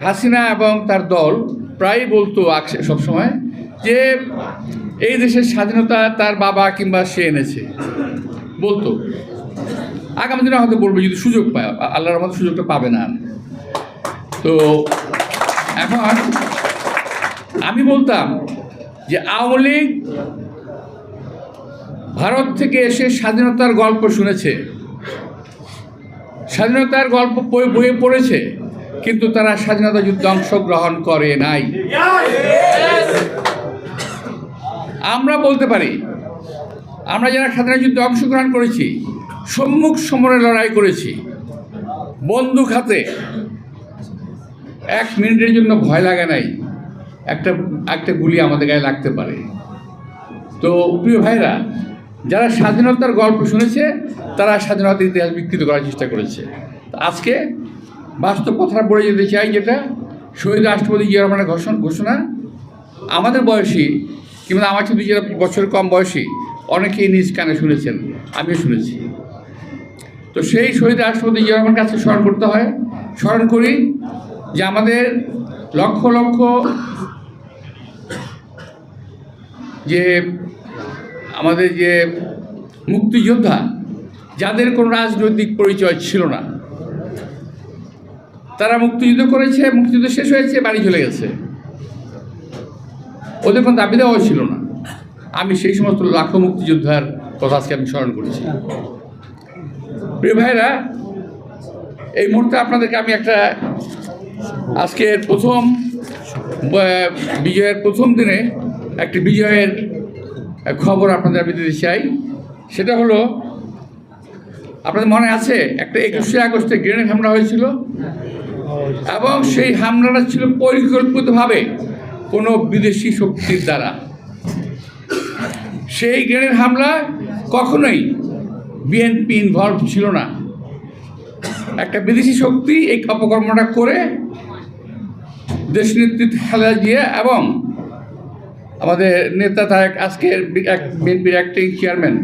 হাসিনা এবং তার দল প্রায় বলতো সবসময় যে এই দেশের স্বাধীনতা তার বাবা কিংবা সে এনেছে। বলতো। আগামী দিনে হয়তো বলবে, যদি সুযোগ পায়, আল্লাহর আমাদের সুযোগটা পাবে না। তো এখন আমি বলতাম যে আওয়ামী লীগ ভারত থেকে এসে স্বাধীনতার গল্প শুনেছে। স্বাধীনতার গল্প বই- বইয়ে পড়েছে। কিন্তু তারা স্বাধীনতা যুদ্ধে অংশগ্রহণ করে নাই। আমরা বলতে পারি, আমরা যারা স্বাধীনতা যুদ্ধে অংশগ্রহণ করেছি, সম্মুখ সমরে লড়াই করেছি, বন্দুক হাতে, এক মিনিটের জন্য ভয় লাগে নাই, একটা একটা গুলি আমাদের গায়ে লাগতে পারে। তো প্রিয় ভাইরা যারা স্বাধীনতার গল্প শুনেছে, তারা স্বাধীনতার ইতিহাস বিকৃত করার চেষ্টা করেছে। আজকে বাস্তব কথা বলে যেতে চাই যেটা শহীদ রাষ্ট্রপতি জিয়া রহমানের ঘোষণা ঘোষণা। আমাদের বয়সী, কিংবা আমার চেয়ে দুই বছর কম বয়সী, অনেকেই নিজ কানে শুনেছেন, আমিও শুনেছি। তো সেই শহীদ রাষ্ট্রপতি জিয়া রহমানের কাছে স্মরণ করতে হয়। স্মরণ করি যে আমাদের লক্ষ লক্ষ যে আমাদের যে মুক্তিযোদ্ধা, যাদের কোনো রাজনৈতিক পরিচয় ছিল না তারা মুক্তিযুদ্ধ করেছে, মুক্তিযুদ্ধ শেষ হয়েছে, বাড়ি চলে গেছে। ওদের কোনো দাবি দেওয়া ছিল না। আমি সেই সমস্ত লাখো মুক্তিযোদ্ধার কথা আজকে আমি স্মরণ করেছি। প্রিয় ভাইরা এই মুহূর্তে আপনাদেরকে আমি একটা আজকের প্রথম বিজয়ের প্রথম দিনে একটি বিজয়ের খবর আপনাদের আমি দিতে চাই। সেটা হলো, আপনাদের মনে আছে, একটা একুশে আগস্টে গ্রেনেড হামলা হয়েছিল? এবং সেই হামলাটা ছিল পরিকল্পিতভাবে কোনো বিদেশি শক্তির দ্বারা। সেই গ্রেনের হামলা কখনোই বিএনপি ইনভলভ ছিল না। একটা বিদেশি শক্তি এই অপকর্মটা করে দেশ নেতৃত্ব খেলা দিয়ে এবং আমাদের নেতা তারেক আজকের এক বিএনপির অ্যাক্টিং চেয়ারম্যান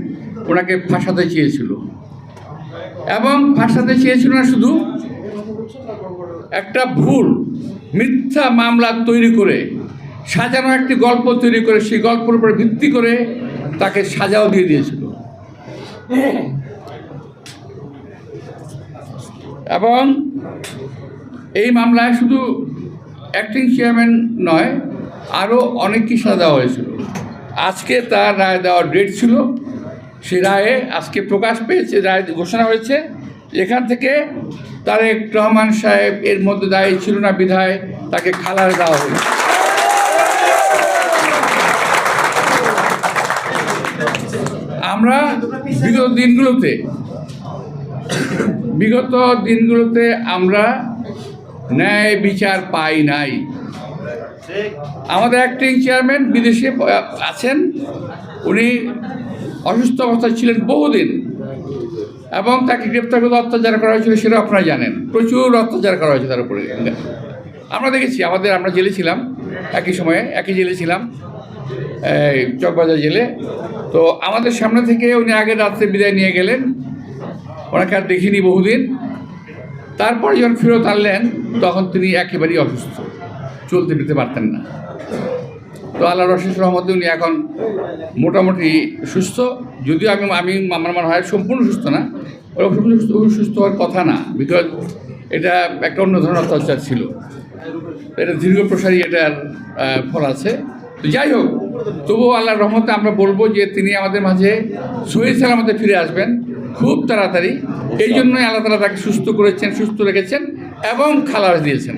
ওনাকে ফাঁসাতে চেয়েছিল। এবং ফাঁসাতে চেয়েছিল না শুধু একটা ভুল, মিথ্যা মামলা তৈরি করে, সাজানো একটি গল্প তৈরি করে, সেই গল্পের উপরে ভিত্তি করে তাকে সাজাও দিয়ে দিয়েছিল। এবং এই মামলায় শুধু অ্যাক্টিং চেয়ারম্যান নয়, আরও অনেককে সাজা দেওয়া হয়েছিল। আজকে তার রায় দেওয়ার ডেট ছিল। সেই রায়ে আজকে প্রকাশ পেয়েছে, রায় ঘোষণা হয়েছে। এখান থেকে তারেক রহমান সাহেব এর মধ্যে দায়ী ছিল না বিধায় তাকে খালার দেওয়া হলো। আমরা বিগত দিনগুলোতে বিগত দিনগুলোতে আমরা ন্যায় বিচার পাই নাই। আমাদের অ্যাক্টিং চেয়ারম্যান বিদেশে আছেন, উনি অসুস্থ অবস্থায় ছিলেন বহুদিন। এবং তাকে গ্রেপ্তার করে অত্যাচার করা হয়েছিল সেটা আপনারা জানেন। প্রচুর অত্যাচার করা হয়েছে তার উপরে। আমরা দেখেছি, আমাদের আমরা জেলে ছিলাম, একই সময়ে একই জেলে ছিলাম চকবাজার জেলে। তো আমাদের সামনে থেকে উনি আগের রাত্রে বিদায় নিয়ে গেলেন। ওনাকে আর দেখিনি বহুদিন। তারপর যখন ফেরত আনলেন, তখন তিনি একেবারেই অসুস্থ। চলতে ফিরতে পারতেন না। তো আল্লাহ রশিদ রহমতে উনি এখন মোটামুটি সুস্থ। যদিও আমি আমি আমার মনে হয় সম্পূর্ণ সুস্থ না। সুস্থ সুস্থ হওয়ার কথা না। বিকজ এটা একটা অন্য ধরনের অত্যাচার ছিল। এটা দীর্ঘ প্রসারী এটার ফল আছে। তো যাই হোক, তবুও আল্লাহর রহমতে আমরা বলব যে তিনি আমাদের মাঝে সহি সালামতে ফিরে আসবেন খুব তাড়াতাড়ি। এই জন্যই আল্লাহ তালা তাকে সুস্থ করেছেন, সুস্থ রেখেছেন এবং খালাস দিয়েছেন।